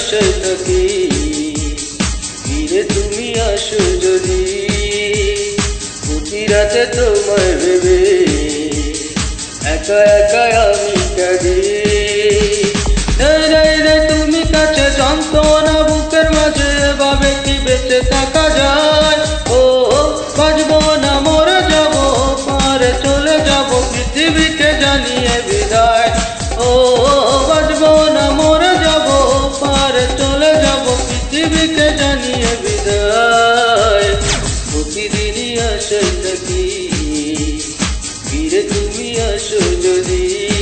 আশায় থাকি ফিরে তুমি আসো যদি। প্রতি রাতে তোমায় ভেবে একা একা পৃথিবীকে জানিয়ে বিদায়। প্রতিদিনই আসে থাকি। ফিরে তুমি আসো যদি।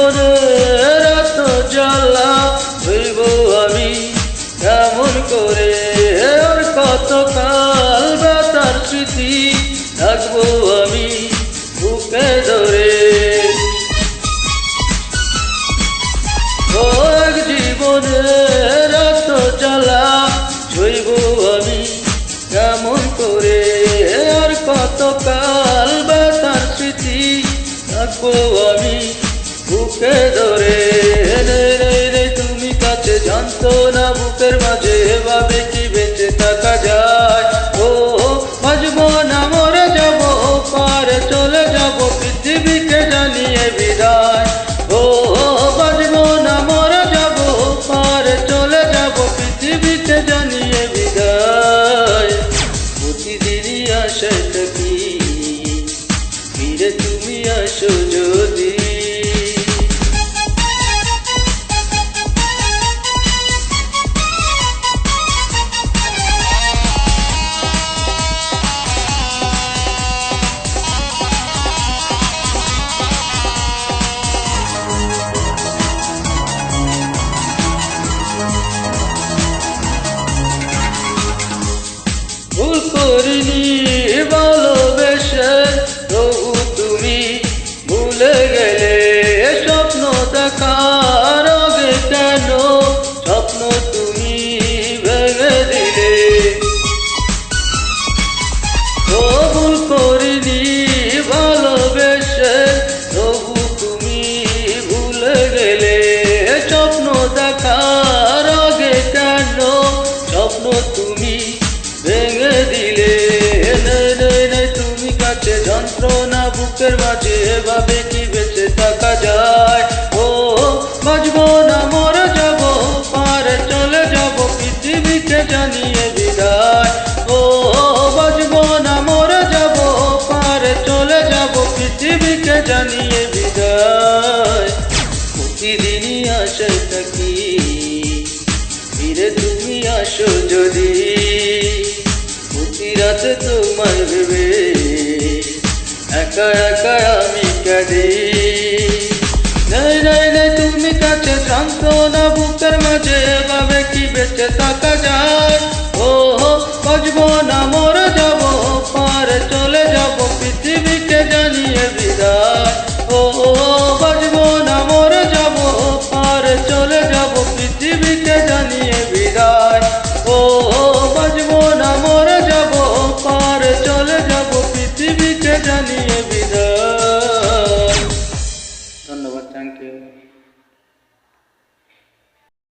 জীবনের এত জ্বালা হইব আমি কেমন করে? আর কত কাল ব্যথার স্মৃতি থাকব আমি বুকে ধরে? ও এক জীবনের এত জ্বালা হইব আমি কেমন করে? আর কত কাল ব্যথার স্মৃতি থাকব আমি বুকে ধরে করিনি ভালোবেসে তবু তুমি ভুলে গেলে স্বপ্ন দেখার বুকের মাঝে এভাবে কি বেঁচে থাকা যায়? ও বাজবো না, মরে যাব পারে চলে যাব পৃথিবীকে জানিয়ে বিদায়। ও বাজবো না, মরে যাব পারে চলে যাব পৃথিবীকে জানিয়ে বিদায়। প্রতিদিনই আসে থাকি, ফিরে তুমি আসো যদি। প্রতি রাতে তোমায় ভেবে একা একা আমি কাঁদি।